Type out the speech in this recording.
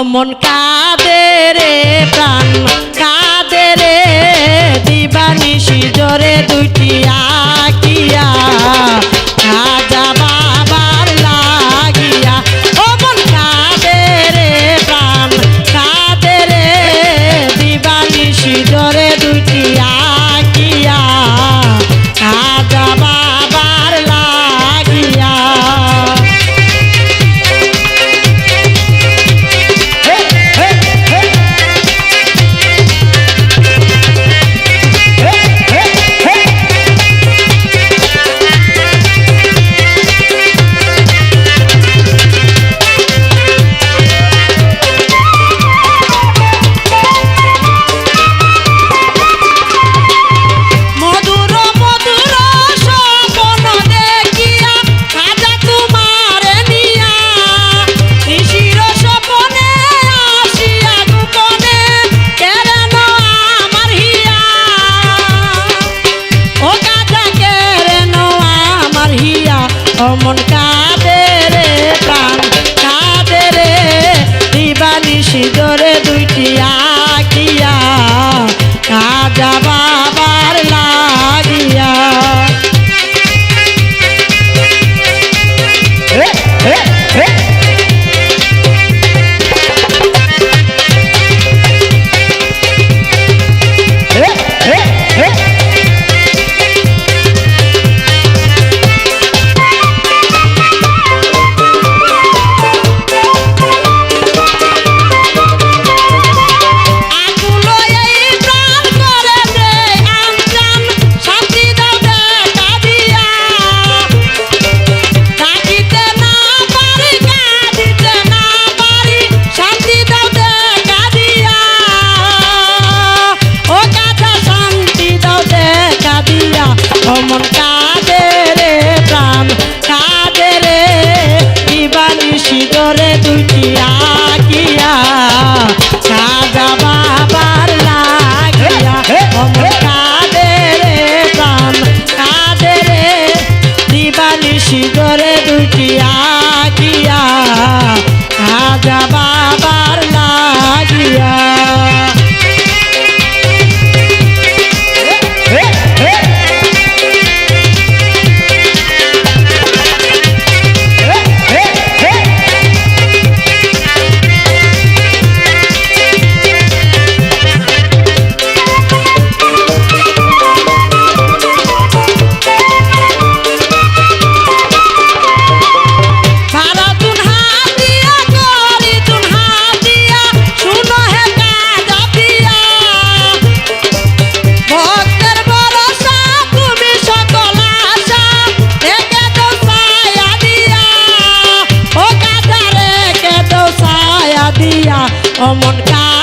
অমন কাঁদে প্রাণ কাঁদে রে দিবানিশি জোরে দুইটি পিটিয়া গিয়া সাজা বাবার লাগিয়া। কাদে রে বাম কাদে রে। দিবালি শিদরে দুটিয়া গিয়া সাজা বাবার লাগিয়া। অমন কা